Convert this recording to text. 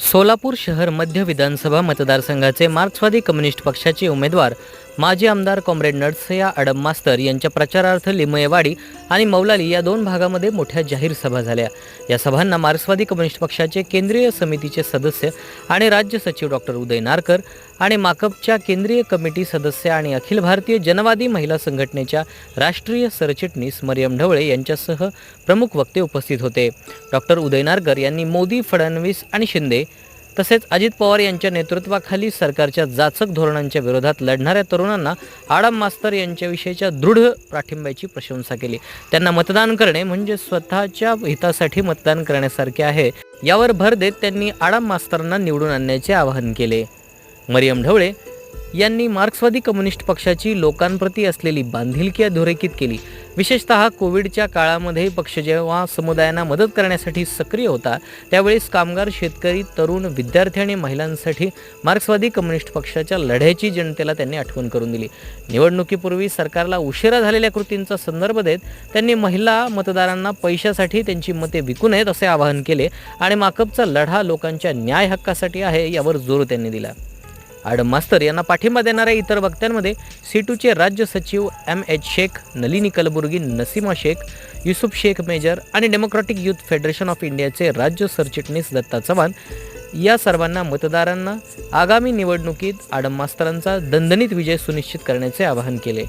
सोलापूर शहर मध्य विधानसभा मतदारसंघाचे मार्क्सवादी कम्युनिस्ट पक्षाचे उमेदवार माजी आमदार कॉम्रेड नरसया अडम मास्तर यांच्या प्रचारार्थ लिमयेवाडी आणि मौलाली या दोन भागामध्ये मोठ्या जाहीर सभा झाल्या. या सभांना मार्क्सवादी कम्युनिस्ट पक्षाचे केंद्रीय समितीचे सदस्य आणि राज्य सचिव डॉक्टर उदय नारकर आणि माकपच्या केंद्रीय कमिटी सदस्य आणि अखिल भारतीय जनवादी महिला संघटनेच्या राष्ट्रीय सरचिटणीस मरियम ढवळे यांच्यासह प्रमुख वक्ते उपस्थित होते. डॉक्टर उदय नारकर यांनी मोदी फडणवीस आणि शिंदे तसेच अजित पवार यांच्या नेतृत्वाखाली सरकारच्या जाचक धोरणांच्या विरोधात लढणाऱ्या तरुणांना आडम मास्तर यांच्याविषयीच्या दृढ पाठिंब्याची प्रशंसा केली. त्यांना मतदान करणे म्हणजे स्वतःच्या हितासाठी मतदान करण्यासारखे आहे. यावर भर देत त्यांनी आडम मास्तरांना निवडून आणण्याचे आवाहन केले. मरियम ढवळे यांनी मार्क्सवादी कम्युनिस्ट पक्षाची लोकांप्रती असलेली बांधिलकी अधोरेखित केली. विशेषतः कोविडच्या काळामध्ये पक्ष जेव्हा समुदायांना मदत करण्यासाठी सक्रिय होता त्यावेळेस कामगार शेतकरी तरुण विद्यार्थी आणि महिलांसाठी मार्क्सवादी कम्युनिस्ट पक्षाच्या लढ्याची जनतेला त्यांनी आठवण करून दिली. निवडणुकीपूर्वी सरकारला उशिरा झालेल्या कृतींचा संदर्भ देत त्यांनी महिला मतदारांना पैशासाठी त्यांची मते विकू नयेत असे आवाहन केले आणि माकपचा लढा लोकांच्या न्याय हक्कासाठी आहे यावर जोर त्यांनी दिला. आडम मास्तर यांना पाठिंबा देणाऱ्या इतर वक्त्यांमध्ये सीटूचे राज्य सचिव M H Shaikh Nalini Kalburgi Naseema Shaikh Yusuf Shaikh major आणि डेमोक्रॅटिक युथ फेडरेशन ऑफ इंडियाचे राज्य सरचिटणीस दत्ता चव्हाण या सर्वांना मतदारांना आगामी निवडणुकीत आडम मास्तरांचा दणदणीत विजय सुनिश्चित करण्याचे आवाहन केले.